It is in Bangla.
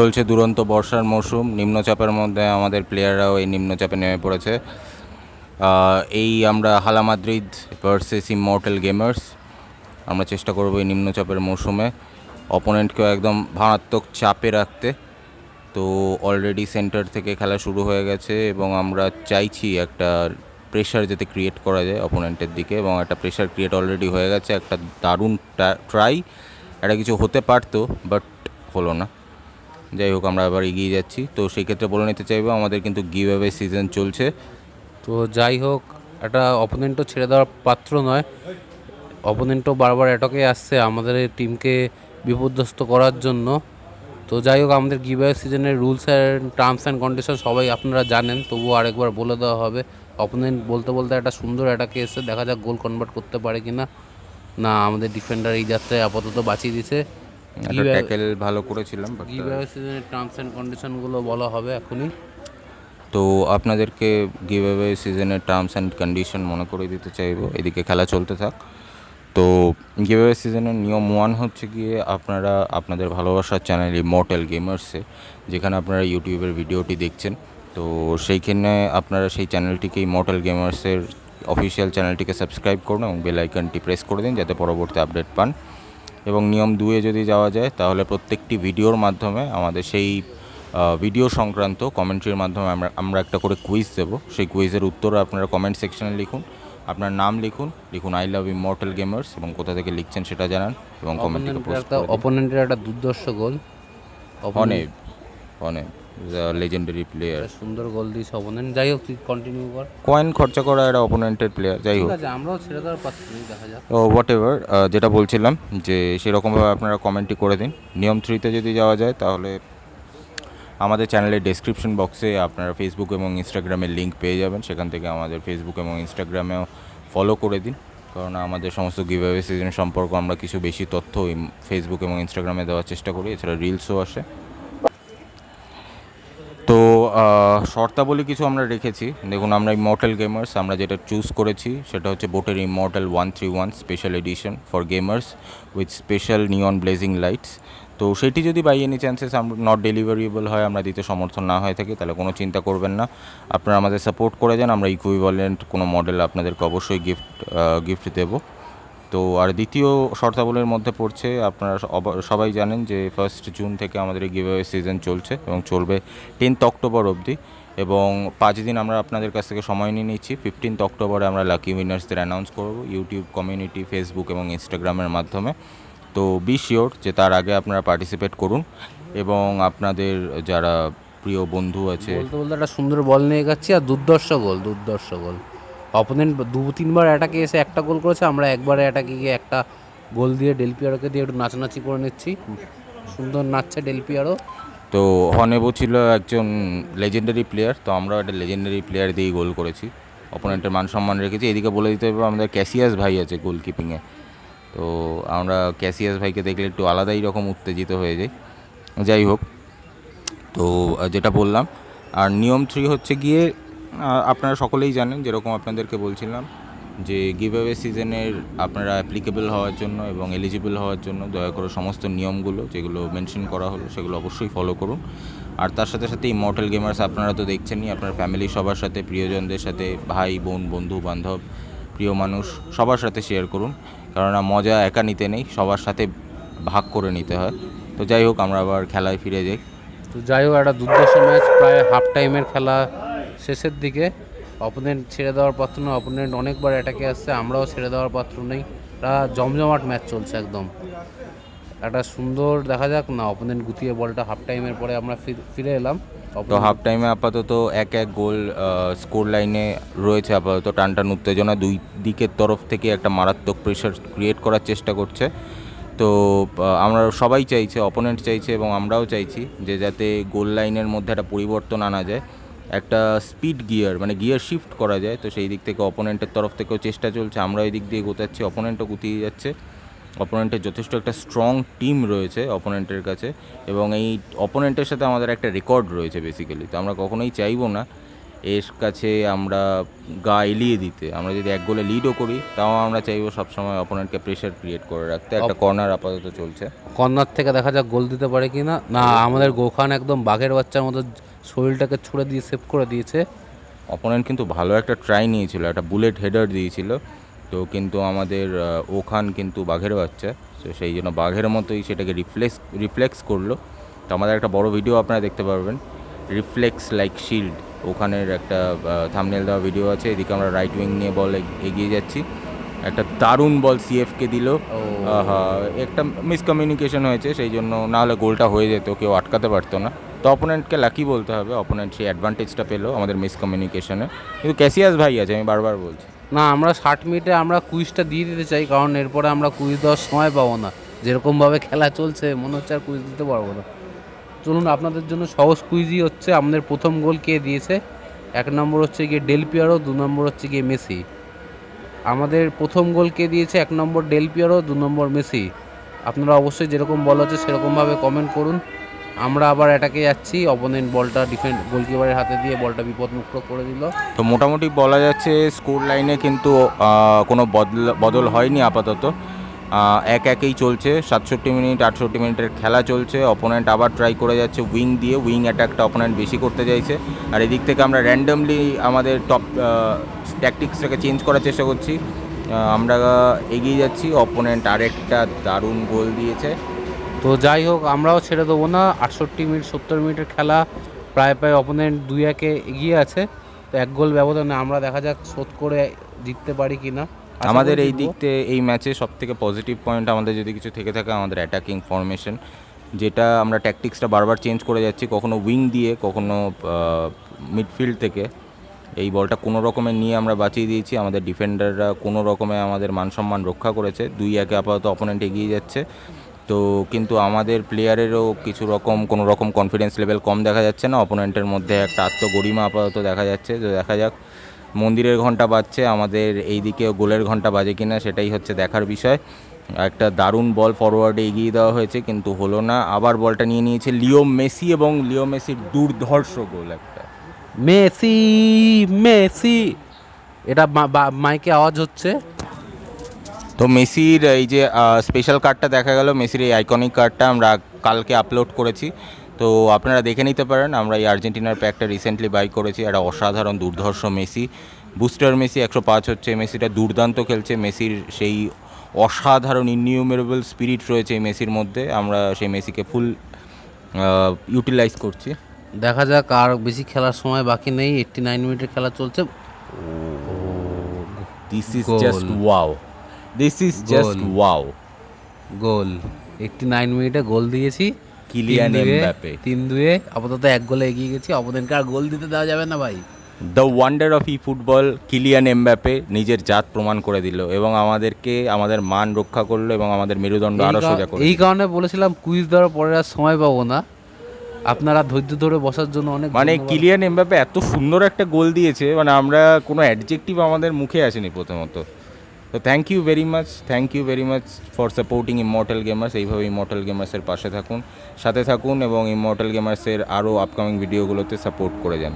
চলছে দুরন্ত বর্ষার মৌসুম নিম্নচাপের মধ্যে আমাদের প্লেয়াররাও এই নিম্নচাপে নেমে পড়েছে। এই আমরা হালা মাদ্রিদ ভার্সেস ইমর্টাল গেমার্স আমরা চেষ্টা করব এই নিম্নচাপের মৌসুমে অপোনেন্টকেও একদম ভারাত্মক চাপে রাখতে। তো অলরেডি সেন্টার থেকে খেলা শুরু হয়ে গেছে এবং আমরা চাইছি একটা প্রেশার যাতে ক্রিয়েট করা যায় অপোনেন্টের দিকে এবং একটা প্রেশার ক্রিয়েট অলরেডি হয়ে গেছে। একটা দারুণ ট্রাই একটা কিছু হতে পারতো বাট হলো না। যাই হোক, আমরা আবার এগিয়ে যাচ্ছি। তো সেই ক্ষেত্রে বলে নিতে চাইব, আমাদের কিন্তু গিভ সিজন চলছে। তো যাই হোক, একটা অপোনেন্টও ছেড়ে দেওয়ার পাত্র নয়। অপোনেন্টও বারবার অ্যাটকে আসছে আমাদের টিমকে বিপর্যস্ত করার জন্য। তো যাই হোক, আমাদের গিভওয়ে সিজনের rules and terms and condition সবাই আপনারা জানেন, তবুও আরেকবার বলে দেওয়া হবে। অপোনেন্ট বলতে বলতে একটা সুন্দর অ্যাটাকে এসে দেখা যাক গোল কনভার্ট করতে পারে কি না না আমাদের ডিফেন্ডার এই যাত্রায় আপাতত বাঁচিয়ে দিছে ট্যাকেল ভালো করেছিলাম গিভওয়ে সিজনের টার্মস অ্যান্ড কন্ডিশনগুলো বলা হবে এখনই। তো আপনাদেরকে গিভ অ্যাওয়ে সিজনের টার্মস অ্যান্ড কন্ডিশন মনে করে দিতে চাইব। এদিকে খেলা চলতে থাক। তো গিভ অ্যাওয়ে সিজনের নিয়ম ওয়ান হচ্ছে গিয়ে আপনারা আপনাদের ভালোবাসার চ্যানেল ইমর্টাল গেমার্সে যেখানে আপনারা ইউটিউবের ভিডিওটি দেখছেন। তো সেইখানে আপনারা সেই চ্যানেলটিকে ইমর্টাল গেমার্সের অফিসিয়াল চ্যানেলটিকে সাবস্ক্রাইব করুন এবং বেল আইকনটি প্রেস করে দিন যাতে পরবর্তী আপডেট পান। এবং নিয়ম দুয়ে যদি যাওয়া যায় তাহলে প্রত্যেকটি ভিডিওর মাধ্যমে আমাদের সেই ভিডিও সংক্রান্ত কমেন্ট্রির মাধ্যমে আমরা আমরা একটা করে কুইজ দেবো। সেই কুইজের উত্তর আপনারা কমেন্ট সেকশানে লিখুন। আপনার নাম লিখুন লিখুন আই লাভ ইমর্টাল গেমার্স এবং কোথা থেকে লিখছেন সেটা জানান এবং অপোনেন্টের পোস্ট অপোনেন্টের একটা দুর্দর্শ গোল অনেক অনেক। লেজেন্ডারি প্লেয়ার সুন্দর গোল দিয়েছে অপোনেন্ট যাই হোক তুই কন্টিনিউ কর। কয়েন খরচা করা একটা অপোনেন্টের প্লেয়ার যাই হোক। আমরাও ছেড়ে দেওয়ার পাচ্ছি দেখা যাক। ও হোয়াট এভার যেটা বলছিলাম যে সেরকমভাবে আপনারা কমেন্টই করে দিন। নিয়ম থ্রিতে যদি যাওয়া যায় তাহলে আমাদের চ্যানেলের ডেসক্রিপশন বক্সে আপনারা ফেসবুক এবং ইনস্টাগ্রামের লিঙ্ক পেয়ে যাবেন। সেখান থেকে আমাদের ফেসবুক এবং ইনস্টাগ্রামেও ফলো করে দিন। কারণ আমাদের সমস্ত গিভঅ্যাওয়ে সিজন সম্পর্কে আমরা কিছু বেশি তথ্য ফেসবুক এবং ইনস্টাগ্রামে দেওয়ার চেষ্টা করি। এছাড়া রিলসও আসে। শর্তাবলী কিছু আমরা রেখেছি। দেখুন, আমরা ইমর্টাল গেমার্স আমরা যেটা চুজ করেছি, সেটা হচ্ছে বোটের immortal one three one special edition for gamers with special neon blazing lights তো সেটি যদি by any chances not deliverable হয়, আমরা দিতে সমর্থন না হয়ে থাকি, তাহলে কোনো চিন্তা করবেন না। আপনারা আমাদের সাপোর্ট করে যান, আমরা ইকুইভ্যালেন্ট কোনো মডেল আপনাদেরকে অবশ্যই গিফট গিফট দেবো। তো আর দ্বিতীয় শর্তাবলীর মধ্যে পড়ছে, আপনারা সবাই জানেন যে ফার্স্ট জুন থেকে আমাদের এই গিভঅ্যাওয়ে সিজন চলছে এবং চলবে টেন্থ অক্টোবর অবধি এবং পাঁচ দিন আমরা আপনাদের কাছ থেকে সময় নিয়ে নিচ্ছি। ফিফটিন্থ অক্টোবরে আমরা লাকি উইনার্সদের অ্যানাউন্স করব ইউটিউব কমিউনিটি ফেসবুক এবং ইনস্টাগ্রামের মাধ্যমে। তো বি শিওর যে তার আগে আপনারা পার্টিসিপেট করুন এবং আপনাদের যারা প্রিয় বন্ধু আছে বলতে বলতে একটা সুন্দর বল নিয়ে গেছি আর দুর্দর্শ গোল দুর্দর্শ গোল। অপোনেন্ট দু, তিনবার অ্যাটাকে এসে একটা গোল করেছে, আমরা একবারে অ্যাটাকে গিয়ে একটা গোল দিয়ে ডেল পিয়ারোকে দিয়ে একটু নাচানাচি করে নিচ্ছি। সুন্দর নাচছে ডেল পিয়ারো তো হনেবো ছিল একজন লেজেন্ডারি প্লেয়ার তো আমরাও একটা লেজেন্ডারি প্লেয়ার দিয়েই গোল করেছি। অপোনেন্টের মান সম্মান রেখেছি। এদিকে বলে দিতে হবে, আমাদের ক্যাসিয়াস ভাই আছে গোলকিপিংয়ে তো আমরা ক্যাসিয়াস ভাইকে দেখলে একটু আলাদাই রকম উত্তেজিত হয়ে যাই। যাই হোক, তো যেটা বললাম, আর নিয়ম থ্রি হচ্ছে গিয়ে আপনারা সকলেই জানেন, যেরকম আপনাদেরকে বলছিলাম, যে গিভ অ্যাওয়ে সিজনের আপনারা অ্যাপ্লিকেবল হওয়ার জন্য এবং এলিজিবল হওয়ার জন্য দয়া করে সমস্ত নিয়মগুলো যেগুলো মেনশন করা হলো, সেগুলো অবশ্যই ফলো করুন। আর তার সাথে সাথে ইমর্টাল গেমার্স আপনারা তো দেখছেনই, আপনার ফ্যামিলি সবার সাথে, প্রিয়জনদের সাথে, ভাই, বোন, বন্ধু, বান্ধব, প্রিয় মানুষ, সবার সাথে শেয়ার করুন। কেননা মজা একা নিতে নেই, সবার সাথে ভাগ করে নিতে হয়। তো যাই হোক, আমরা আবার খেলায় ফিরে যাই। তো যাই হোক, একটা দুর্দর্শ ম্যাচ, প্রায় হাফ টাইমের খেলা শেষের দিকে অপোনেন্ট ছেড়ে দেওয়ার পাত্র নয় অপোনেন্ট অনেকবার অ্যাটাকে আসছে, আমরাও ছেড়ে দেওয়ার পাত্র নেই। একটা জমজমাট ম্যাচ চলছে একদম। একটা সুন্দর দেখা যাক না অপোনেন্ট গুতিয়ে বলটা হাফ টাইমের পরে আমরা ফির- এলাম। তো হাফ টাইমে আপাতত এক এক গোল স্কোর লাইনে রয়েছে আপাতত টানটান উত্তেজনা। দুই দিকের তরফ থেকে একটা মারাত্মক প্রেশার ক্রিয়েট করার চেষ্টা করছে। তো আমরা সবাই চাইছে অপোনেন্ট চাইছে এবং আমরাও চাইছি যে যাতে গোল লাইনের মধ্যে একটা পরিবর্তন আনা যায়। একটা স্পিড গিয়ার মানে গিয়ার শিফট করা যায়। তো সেই দিক থেকে অপোনেন্টের তরফ থেকেও চেষ্টা চলছে। আমরা এই দিক দিয়ে গোতাচ্ছি অপোনেন্টও গুতিয়ে যাচ্ছে। অপোনেন্টের যথেষ্ট একটা স্ট্রং টিম রয়েছে অপোনেন্টের কাছে। এবং এই অপোনেন্টের সাথে আমাদের একটা রেকর্ড রয়েছে বেসিক্যালি তো আমরা কখনোই চাইব না এর কাছে আমরা গা এলিয়ে দিতে। আমরা যদি এক গোলে লিডও করি তাও আমরা চাইব সবসময় অপোনেন্টকে প্রেশার ক্রিয়েট করে রাখতে। একটা কর্নার আপাতত চলছে। কর্নার থেকে দেখা যাক গোল দিতে পারে কি না না আমাদের গোখান একদম বাঘের বাচ্চার মতো শরীরটাকে ছুড়ে দিয়ে সেভ করে দিয়েছে। অপোনেন্ট কিন্তু ভালো একটা ট্রাই নিয়েছিল একটা বুলেট হেডার দিয়েছিল। তো কিন্তু আমাদের ওখান কিন্তু বাঘের বাচ্চা তো সেই জন্য বাঘের মতোই সেটাকে রিফ্লেক্স রিফ্লেক্স করল। তো আমাদের একটা বড় ভিডিও আপনারা দেখতে পারবেন। রিফ্লেক্স লাইক শিল্ড ওখানের একটা থামনেল দেওয়া ভিডিও আছে। এদিকে আমরা রাইট উইং নিয়ে বল এগিয়ে যাচ্ছি। একটা দারুণ বল সিএফকে দিল। একটা মিসকমিউনিকেশন হয়েছে সেই জন্য না হলে গোলটা হয়ে যেত কেউ আটকাতে পারতো না। তো অপোনেন্টকে লাকি বলতে হবে। অপোনেন্ট সেই অ্যাডভান্টেজটা পেল আমাদের মিসকমিউনিকেশনে কিন্তু ক্যাসিয়াস ভাই আছে, আমি বারবার বলছি। না, আমরা ষাট মিনিটে আমরা কুইজটা দিয়ে দিতে চাই, কারণ এরপরে আমরা কুইজ দেওয়ার সময় পাবো না। যেরকমভাবে খেলা চলছে, মনে হচ্ছে আর কুইজ দিতে পারব না। চলুন, আপনাদের জন্য সহজ কুইজই হচ্ছে আমাদের প্রথম গোল কে দিয়েছে। এক নম্বর হচ্ছে গিয়ে ডেল পিয়ারো দু নম্বর হচ্ছে গিয়ে মেসি আমাদের প্রথম গোল কে দিয়েছে? এক নম্বর ডেল পিয়ারো দু নম্বর মেসি আপনারা অবশ্যই যেরকম বল হচ্ছে, সেরকমভাবে কমেন্ট করুন। আমরা আবার অ্যাটাকে যাচ্ছি অপোনেন্ট বলটা ডিফেন্ড গোলকিপারের হাতে দিয়ে বলটা বিপদমুক্ত করে দিল। তো মোটামুটি বলা যাচ্ছে স্কোর লাইনে কিন্তু কোনো বদল বদল হয়নি আপাতত। এক একেই চলছে, সাতষট্টি মিনিট, আটষট্টি মিনিটের খেলা চলছে অপোনেন্ট আবার ট্রাই করে যাচ্ছে উইং দিয়ে উইং অ্যাটাকটা অপোনেন্ট বেশি করতে চাইছে। আর এদিক থেকে আমরা র্যান্ডামলি আমাদের টপ ট্যাকটিক্সটাকে চেঞ্জ করার চেষ্টা করছি। আমরা এগিয়ে যাচ্ছি অপোনেন্ট আরেকটা দারুণ গোল দিয়েছে। তো যাই হোক আমরাও ছেড়ে দেবো না। আটষট্টি মিনিট সত্তর মিনিটের খেলা প্রায় প্রায় অপোনেন্ট দুই একে এগিয়ে আছে। তো এক গোল ব্যবধানে আমরা দেখা যাক শোধ করে জিততে পারি কি না। আমাদের এই। দিক এই ম্যাচে সব থেকে পজিটিভ পয়েন্ট আমাদের যদি কিছু থেকে থাকে আমাদের অ্যাটাকিং ফরমেশন যেটা আমরা ট্যাকটিক্সটা বারবার চেঞ্জ করে যাচ্ছি কখনো উইং দিয়ে কখনো মিডফিল্ড থেকে। এই বলটা কোনো রকমে নিয়ে আমরা বাঁচিয়ে দিয়েছি। আমাদের ডিফেন্ডাররা কোনো রকমে আমাদের মান সম্মান রক্ষা করেছে। দুই একে আপাতত অপোনেন্ট এগিয়ে যাচ্ছে। তো কিন্তু আমাদের প্লেয়ারেরও কিছু রকম, কোনো রকম কনফিডেন্স লেভেল কম দেখা যাচ্ছে না। অপোনেন্টের মধ্যে একটা আত্মগরিমা আপাতত দেখা যাচ্ছে। তো দেখা যাক, মন্দিরের ঘণ্টা বাজছে, আমাদের এই দিকে গোলের ঘণ্টা বাজে কিনা সেটাই হচ্ছে দেখার বিষয়। একটা দারুণ বল ফরওয়ার্ডে এগিয়ে দেওয়া হয়েছে, কিন্তু হলো না। আবার বলটা নিয়ে নিয়েছে লিও মেসি এবং লিও মেসির দুর্ধর্ষ গোল একটা। Messi Messi. এটা মাইকে আওয়াজ হচ্ছে। তো মেসির এই যে স্পেশাল কার্ডটা দেখা গেল মেসির এই আইকনিক কার্ডটা আমরা কালকে আপলোড করেছি। তো আপনারা দেখে নিতে পারেন আমরা এই আর্জেন্টিনার প্যাকটা রিসেন্টলি বাই করেছি একটা অসাধারণ দুর্ধর্ষ মেসি। বুস্টার মেসি একশো পাঁচ হচ্ছে মেসিটা দুর্দান্ত খেলছে মেসির সেই অসাধারণ ইননিউমেরেবল স্পিরিট রয়েছে এই মেসির মধ্যে আমরা সেই মেসিকে ফুল ইউটিলাইজ করছি। দেখা যাক আর বেশি খেলার সময় বাকি নেই এইটটি নাইন মিনিটের খেলা চলছে। This is just wow this is just wow goal eighty nine মিনিটে গোল দিয়েছি। কিলিয়ান এমবাপে তিন দুয়ে আপাতত এক গোলে এগিয়ে গেছি। অপোনেন্টকে আর গোল দিতে দেওয়া যাবে না ভাই। The wonder of e football Kylian Mbappe নিজের জাত প্রমাণ করে দিল এবং আমাদেরকে আমাদের মান রক্ষা করল এবং আমাদের মেরুদণ্ড আরও সোজা করে এই কারণে বলেছিলাম কুইজ দেওয়ার পরে আর সময় পাবো না। আপনারা ধৈর্য ধরে বসার জন্য অনেক মানে। কিলিয়ান এমবাপে এত সুন্দর একটা গোল দিয়েছে মানে আমরা কোনো অ্যাডজেক্টিভ আমাদের মুখে আসেনি প্রথমত। তো thank you very much thank you very much for supporting immortal gamers এইভাবে ইমর্টাল গেমার্সের পাশে থাকুন, সাথে থাকুন এবং ইমর্টাল গেমার্সের আরও আপকামিং ভিডিওগুলোতে সাপোর্ট করে যান।